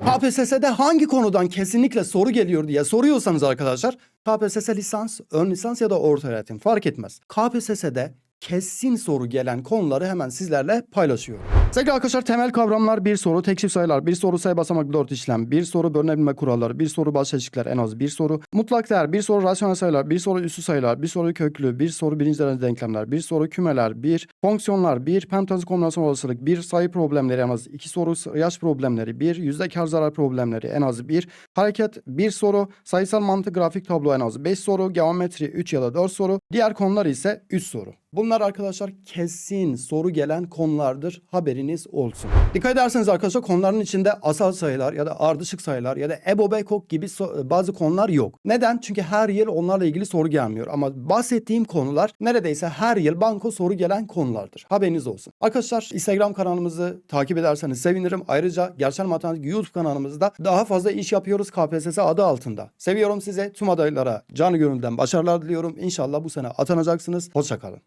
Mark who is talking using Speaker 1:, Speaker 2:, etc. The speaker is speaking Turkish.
Speaker 1: KPSS'de hangi konudan kesinlikle soru geliyor diye soruyorsanız arkadaşlar KPSS lisans, ön lisans ya da orta öğretim fark etmez. KPSS'de kesin soru gelen konuları hemen sizlerle paylaşıyorum. Sevgili arkadaşlar temel kavramlar bir soru, tek çift sayılar, bir soru sayı basamak dört işlem, bir soru bölünebilme kuralları, bir soru baş eşikler en az bir soru, mutlak değer, bir soru rasyonel sayılar, bir soru üssü sayılar, bir soru köklü, bir soru birinci derece denklemler, bir soru kümeler, bir fonksiyonlar, bir pentazı kombinasyon olasılık, bir sayı problemleri en az iki soru, yaş problemleri, bir yüzde kar zarar problemleri en az bir, hareket bir soru, sayısal mantık grafik tablo en az 5 soru, geometri 3 ya da 4 soru, diğer konular ise 3 soru. Bunlar arkadaşlar kesin soru gelen konulardır. Haberiniz olsun. Dikkat ederseniz arkadaşlar konuların içinde asal sayılar ya da ardışık sayılar ya da EBO Bekok gibi so- bazı konular yok. Neden? Çünkü her yıl onlarla ilgili soru gelmiyor. Ama bahsettiğim konular neredeyse her yıl banko soru gelen konulardır. Haberiniz olsun. Arkadaşlar Instagram kanalımızı takip ederseniz sevinirim. Ayrıca Gerçel Matematik YouTube kanalımızda daha fazla iş yapıyoruz KPSS adı altında. Seviyorum size. Tüm adaylara canı gönülden başarılar diliyorum. İnşallah bu sene atanacaksınız. Hoşçakalın.